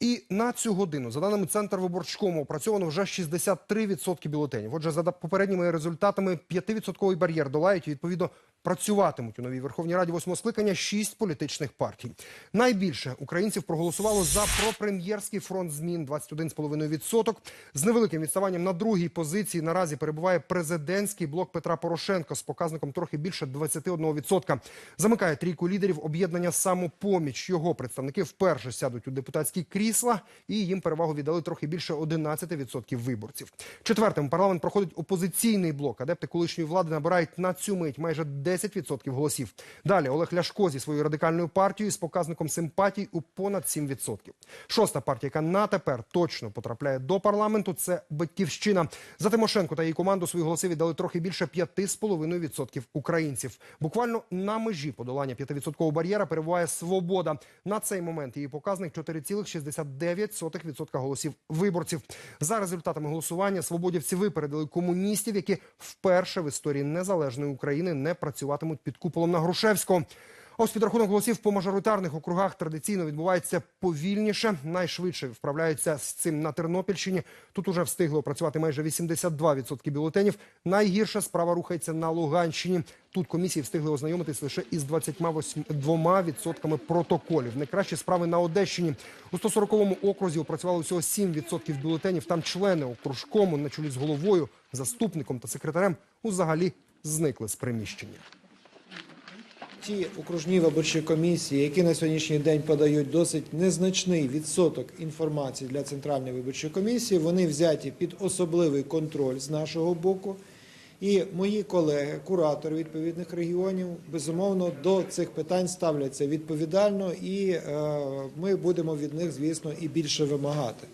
І на цю годину, за даними Центру виборчкому, опрацьовано вже 63% бюлетенів. Отже, за попередніми результатами 5% бар'єр долають і, відповідно, працюватимуть у новій Верховній Раді восьмого скликання шість політичних партій. Найбільше українців проголосувало за пропрем'єрський фронт змін 21,5%. З невеликим відставанням на другій позиції наразі перебуває президентський блок Петра Порошенка з показником трохи більше 21%. Замикає трійку лідерів об'єднання самопоміч. Його представники вперше сядуть у депутатські крісла, і їм перевагу віддали трохи більше 11% виборців. Четвертим парламент проходить опозиційний блок. Адепти колишньої влади набирають на цю мить майже 10% голосів. Далі Олег Ляшко зі своєю радикальною партією з показником симпатій у понад 7%. Шоста партія, яка на тепер точно потрапляє до парламенту, це Батьківщина. За Тимошенко та її команду свої голоси віддали трохи більше 5,5% українців. Буквально на межі подолання 5% бар'єра перебуває свобода. На цей момент її показник 4,69% голосів виборців. За результатами голосування свободівці випередили комуністів, які вперше в історії незалежної України не працюватимуть під куполом на Грушевського. Ось підрахунок голосів по мажоритарних округах традиційно відбувається повільніше. Найшвидше вправляються з цим на Тернопільщині. Тут уже встигли опрацювати майже 82% бюлетенів. Найгірша справа рухається на Луганщині. Тут комісії встигли ознайомитись лише із 22% протоколів. Найкращі справи на Одещині. У 140-му окрузі опрацювали всього 7% бюлетенів. Там члени окружкому на чолі з головою, заступником та секретарем взагалі зникли з приміщення. Ті окружні виборчі комісії, які на сьогоднішній день подають досить незначний відсоток інформації для центральної виборчої комісії, вони взяті під особливий контроль з нашого боку. І мої колеги, куратори відповідних регіонів, безумовно до цих питань ставляться відповідально, і е, ми будемо від них, звісно, і більше вимагати.